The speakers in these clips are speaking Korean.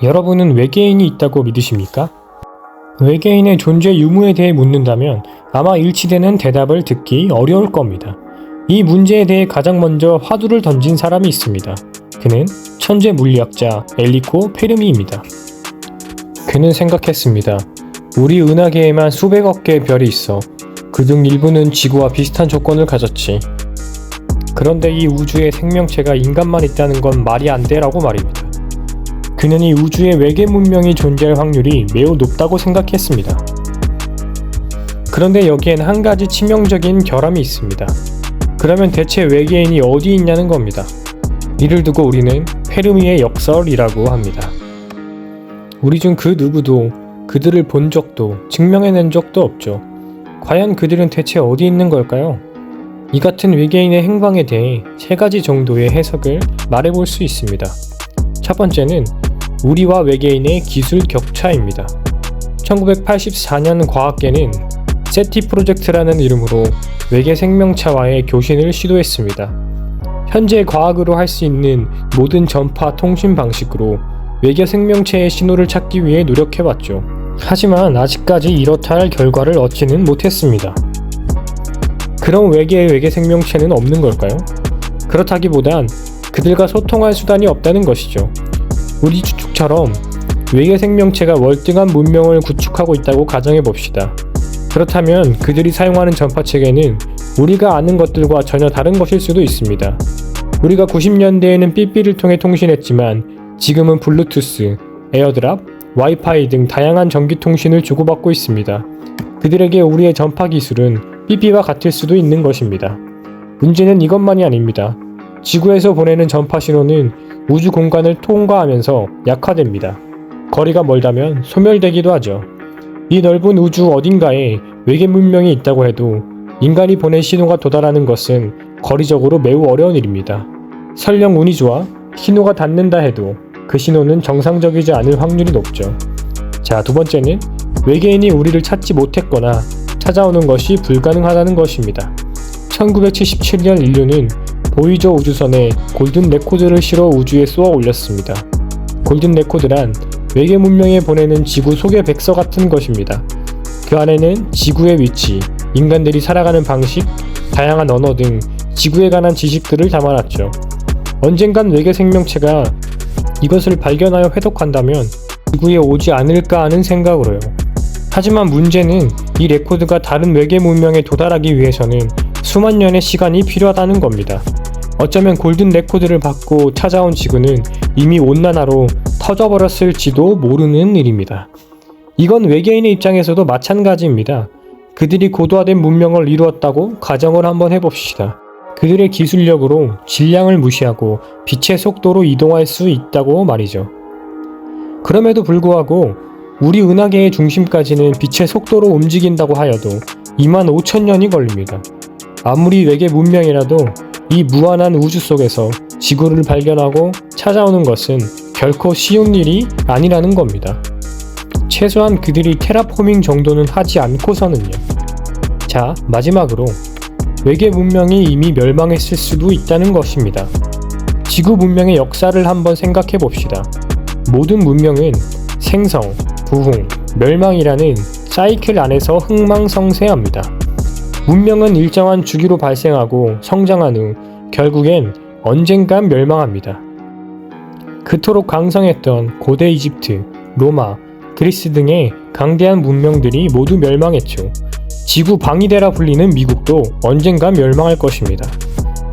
여러분은 외계인이 있다고 믿으십니까? 외계인의 존재 유무에 대해 묻는다면 아마 일치되는 대답을 듣기 어려울 겁니다. 이 문제에 대해 가장 먼저 화두를 던진 사람이 있습니다. 그는 천재 물리학자 엘리코 페르미입니다. 그는 생각했습니다. 우리 은하계에만 수백억 개의 별이 있어 그 중 일부는 지구와 비슷한 조건을 가졌지. 그런데 이 우주에 생명체가 인간만 있다는 건 말이 안 돼라고 말입니다. 그는 이 우주에 외계 문명이 존재할 확률이 매우 높다고 생각했습니다. 그런데 여기엔 한 가지 치명적인 결함이 있습니다. 그러면 대체 외계인이 어디 있냐는 겁니다. 이를 두고 우리는 페르미의 역설이라고 합니다. 우리 중 그 누구도 그들을 본 적도 증명해낸 적도 없죠. 과연 그들은 대체 어디 있는 걸까요? 이 같은 외계인의 행방에 대해 세 가지 정도의 해석을 말해볼 수 있습니다. 첫 번째는 우리와 외계인의 기술 격차입니다. 1984년 과학계는 세티 프로젝트라는 이름으로 외계 생명체와의 교신을 시도했습니다. 현재 과학으로 할 수 있는 모든 전파 통신 방식으로 외계 생명체의 신호를 찾기 위해 노력해봤죠. 하지만 아직까지 이렇다 할 결과를 얻지는 못했습니다. 그럼 외계의 외계 생명체는 없는 걸까요? 그렇다기보단 그들과 소통할 수단이 없다는 것이죠. 우리 추측처럼 외계 생명체가 월등한 문명을 구축하고 있다고 가정해 봅시다. 그렇다면 그들이 사용하는 전파 체계는 우리가 아는 것들과 전혀 다른 것일 수도 있습니다. 우리가 90년대에는 삐삐를 통해 통신했지만 지금은 블루투스, 에어드랍, 와이파이 등 다양한 전기 통신을 주고받고 있습니다. 그들에게 우리의 전파 기술은 삐삐와 같을 수도 있는 것입니다. 문제는 이것만이 아닙니다. 지구에서 보내는 전파 신호는 우주 공간을 통과하면서 약화됩니다. 거리가 멀다면 소멸되기도 하죠. 이 넓은 우주 어딘가에 외계 문명이 있다고 해도 인간이 보낸 신호가 도달하는 것은 거리적으로 매우 어려운 일입니다. 설령 운이 좋아 신호가 닿는다 해도 그 신호는 정상적이지 않을 확률이 높죠. 자, 두 번째는 외계인이 우리를 찾지 못했거나 찾아오는 것이 불가능하다는 것입니다. 1977년 인류는 보이저 우주선에 골든 레코드를 실어 우주에 쏘아 올렸습니다. 골든 레코드란 외계 문명에 보내는 지구 소개 백서 같은 것입니다. 그 안에는 지구의 위치, 인간들이 살아가는 방식, 다양한 언어 등 지구에 관한 지식들을 담아놨죠. 언젠간 외계 생명체가 이것을 발견하여 회독한다면 지구에 오지 않을까 하는 생각으로요. 하지만 문제는 이 레코드가 다른 외계 문명에 도달하기 위해서는 수만 년의 시간이 필요하다는 겁니다. 어쩌면 골든 레코드를 받고 찾아온 지구는 이미 온난화로 터져버렸을지도 모르는 일입니다. 이건 외계인의 입장에서도 마찬가지입니다. 그들이 고도화된 문명을 이루었다고 가정을 한번 해봅시다. 그들의 기술력으로 질량을 무시하고 빛의 속도로 이동할 수 있다고 말이죠. 그럼에도 불구하고 우리 은하계의 중심까지는 빛의 속도로 움직인다고 하여도 2만 5천 년이 걸립니다. 아무리 외계 문명이라도 이 무한한 우주 속에서 지구를 발견하고 찾아오는 것은 결코 쉬운 일이 아니라는 겁니다. 최소한 그들이 테라포밍 정도는 하지 않고서는요. 자, 마지막으로 외계 문명이 이미 멸망했을 수도 있다는 것입니다. 지구 문명의 역사를 한번 생각해 봅시다. 모든 문명은 생성, 부흥, 멸망이라는 사이클 안에서 흥망성쇠합니다. 문명은 일정한 주기로 발생하고 성장한 후 결국엔 언젠간 멸망합니다. 그토록 강성했던 고대 이집트, 로마, 그리스 등의 강대한 문명들이 모두 멸망했죠. 지구 방위대라 불리는 미국도 언젠간 멸망할 것입니다.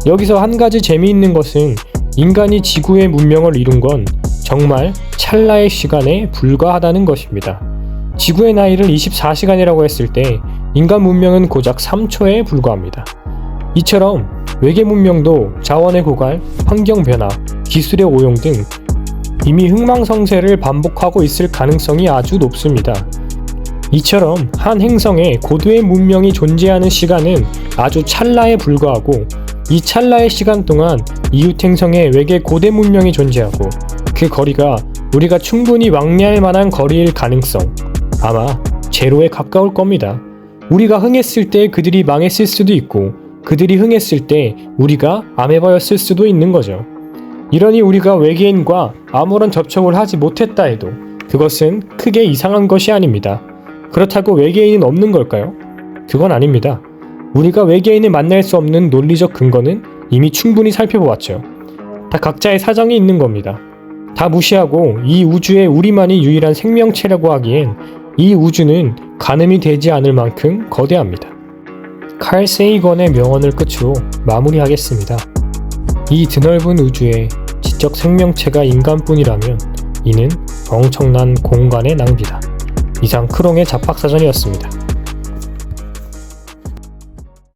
여기서 한 가지 재미있는 것은 인간이 지구의 문명을 이룬 건 정말 찰나의 시간에 불과하다는 것입니다. 지구의 나이를 24시간이라고 했을 때 인간 문명은 고작 3초에 불과합니다. 이처럼 외계 문명도 자원의 고갈, 환경 변화, 기술의 오용 등 이미 흥망성쇠를 반복하고 있을 가능성이 아주 높습니다. 이처럼 한 행성에 고도의 문명이 존재하는 시간은 아주 찰나에 불과하고 이 찰나의 시간 동안 이웃 행성에 외계 고대 문명이 존재하고 그 거리가 우리가 충분히 왕래할 만한 거리일 가능성 아마 제로에 가까울 겁니다. 우리가 흥했을 때 그들이 망했을 수도 있고 그들이 흥했을 때 우리가 아메바였을 수도 있는 거죠. 이러니 우리가 외계인과 아무런 접촉을 하지 못했다 해도 그것은 크게 이상한 것이 아닙니다. 그렇다고 외계인은 없는 걸까요? 그건 아닙니다. 우리가 외계인을 만날 수 없는 논리적 근거는 이미 충분히 살펴보았죠. 다 각자의 사정이 있는 겁니다. 다 무시하고 이 우주에 우리만이 유일한 생명체라고 하기엔 이 우주는 가늠이 되지 않을 만큼 거대합니다. 칼 세이건의 명언을 끝으로 마무리하겠습니다. 이 드넓은 우주에 지적 생명체가 인간뿐이라면 이는 엄청난 공간의 낭비다. 이상 크롱의 잡학사전이었습니다.